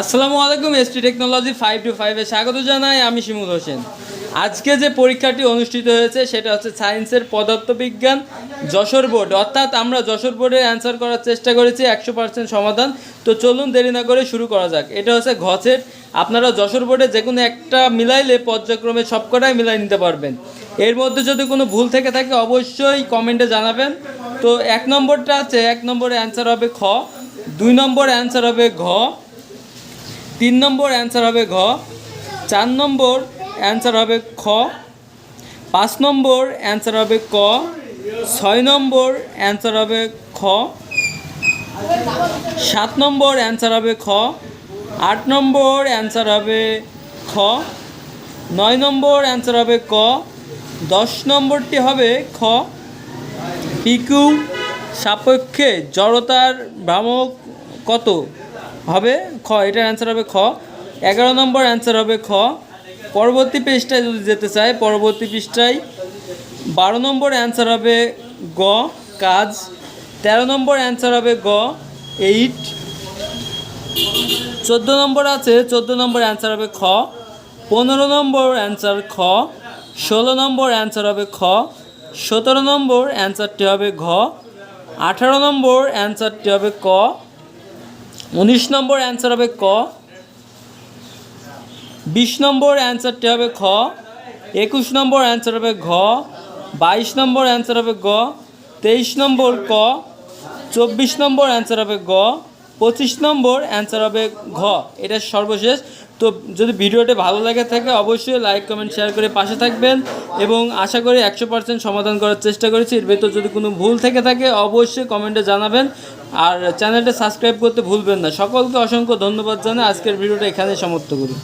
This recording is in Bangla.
আসসালামু আলাইকুম এসটি টেকনোলজি ফাইভ টু ফাইভে স্বাগত জানাই, আমি শিমুল হোসেন। আজকে যে পরীক্ষাটি অনুষ্ঠিত হয়েছে, সেটা হচ্ছে সায়েন্সের পদার্থবিজ্ঞান যশোর বোর্ড। অর্থাৎ আমরা যশোর বোর্ডে অ্যান্সার করার চেষ্টা করেছি, একশো পার্সেন্ট সমাধান। তো চলুন দেরি না করে শুরু করা যাক। এটা হচ্ছে ঘছের আপনারা যশোর বোর্ডে যে কোনো একটা মিলাইলে পর্যায়ক্রমে সবকটাই মিলাই নিতে পারবেন। এর মধ্যে যদি কোনো ভুল থেকে থাকে, অবশ্যই কমেন্টে জানাবেন। তো এক নম্বরটা আছে, এক নম্বরে অ্যান্সার হবে খ, দুই নম্বর অ্যান্সার হবে ঘ তিন নম্বর অ্যান্সার হবে ঘ, চার নম্বর অ্যান্সার হবে খ, পাঁচ নম্বর অ্যান্সার হবে ক, ছয় নম্বর অ্যান্সার হবে খ, সাত নম্বর অ্যান্সার হবে খ, আট নম্বর অ্যান্সার হবে খ, নয় নম্বর অ্যান্সার হবে ক, দশ নম্বরটি হবে খ। পিকু সাপেক্ষে জড়তার ভ্রামক কত? হবে খ, এটার অ্যান্সার হবে খ। এগারো নম্বর অ্যান্সার হবে খ। পরবর্তী পৃষ্ঠায় যদি যেতে চাই পরবর্তী পৃষ্ঠায় বারো নম্বর অ্যান্সার হবে গ, কাজ। তেরো নম্বর অ্যান্সার হবে গ এইট চোদ্দ নম্বর আছে, চোদ্দ নম্বর অ্যান্সার হবে খ। পনেরো নম্বর অ্যান্সার খ। ষোলো নম্বর অ্যান্সার হবে খ। সতেরো নম্বর অ্যান্সারটি হবে ঘ। আঠারো নম্বর অ্যান্সারটি হবে ক। উনিশ নম্বর অ্যান্সার হবে ক। বিশ নম্বর অ্যান্সারটি হবে খ। একুশ নম্বর অ্যান্সার হবে ঘ। বাইশ নম্বর অ্যান্সার হবে গ। তেইশ নম্বর ক। চব্বিশ নম্বর অ্যান্সার হবে গ। পঁচিশ নম্বর অ্যান্সার হবে ঘ। এটা সর্বশেষ। তো যদি ভিডিওটি ভালো লাগে থাকে, অবশ্যই লাইক কমেন্ট শেয়ার করে পাশে থাকবেন এবং আশা করি একশো পার্সেন্ট সমাধান করার চেষ্টা করেছি। এর ভেতর যদি কোনো ভুল থেকে থাকে, অবশ্যই কমেন্টে জানাবেন। আর চ্যানেলটা সাবস্ক্রাইব করতে ভুলবেন না। সকলকে অসংখ্য ধন্যবাদ জানাই। আজকের ভিডিওটা এখানে সমাপ্ত করি।